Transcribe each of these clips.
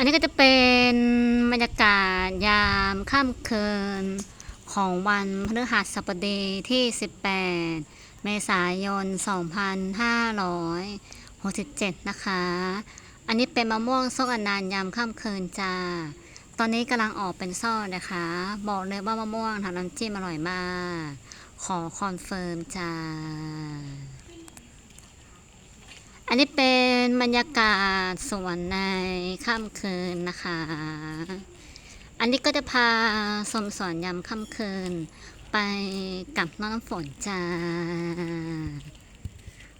อันนี้ก็จะเป็นบรรยากาศยามค่ำคืนของวันพฤหัสบดีที่ 18 เมษายน 2567 นะคะ อันนี้เป็นมะม่วงส้มอนานยามค่ำคืนจ้า ตอนนี้กำลังออกเป็นซ่อนะคะ บอกเลยว่ามะม่วงทำน้ำจิ้มอร่อยมาก ขอคอนเฟิร์มจ้า อันนี้เป็นบรรยากาศสวนในค่ำคืนนะคะ อันนี้ก็จะพาชมสวนยามค่ำคืน ไปกับน้องน้ำฝนจ้า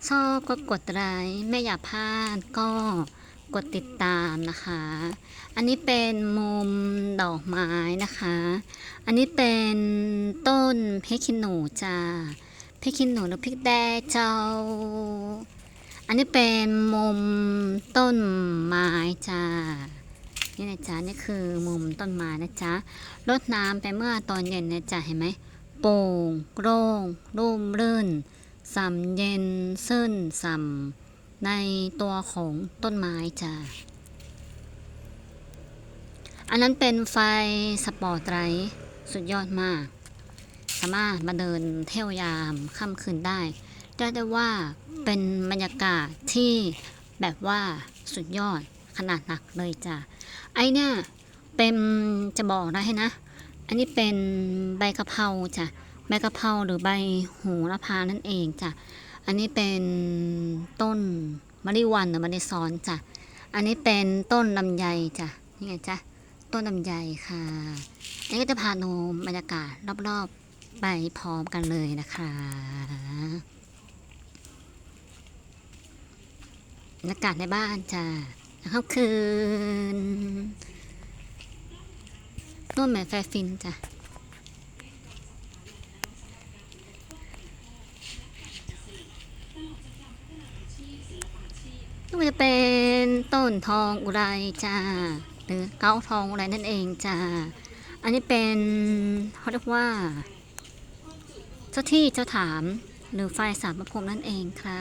ชอบก็กดไลค์ไม่อยากพลาดก็กดติดตามนะคะ อันนี้เป็นมุมดอกไม้นะคะ อันนี้เป็นต้นเพริกขี้หนูจ้า เพริกขี้หนูหรือพริกแดงเจ้า อันนี้เป็นมุมต้นไม้จ้า นี่นะจ๊ะนี่คือมุมต้นไม้นะจ๊ะรดน้ำไปเมื่อตอนเย็นนะจ๊ะเห็นไหมโป่งโล่งร่มรื่นสำเย็นซื่นสำในตัวของต้นไม้จ้ะอันนั้นเป็นไฟสปอร์ตไลท์สุดยอดมาก สามารถมาเดินเที่ยวยามค่ำคืนได้ เรียกได้ว่าเป็นบรรยากาศที่แบบว่าสุดยอดขนาดหนักเลยจ้ะไอเนี่ยเป็นจะบอกนะให้นะ อันนี้เป็นใบกะเพราจ้ะใบกะเพราหรือใบโหระพานั่นเองจ้ะอันนี้เป็นต้นมะลิวันหรือมะลิซ้อนจ้ะอันนี้เป็นต้นลำไยจ้ะนี่ไงจ้ะต้นลำไยค่ะอันนี้ก็จะพาดูบรรยากาศรอบๆไปพร้อมกันเลยนะคะ บรรยากาศในบ้านจ้ะค่ำคืนนู่นแม่แฟฟินจ้ะนี่จะเป็นต้นทองอุไรจ้าหรือเก้าทองอุไรนั่นเองจ้าอันนี้เป็นเขาเรียกว่า เจ้าที่เจ้าถามหรือไฟสามพระพรมนั่นเองค่ะ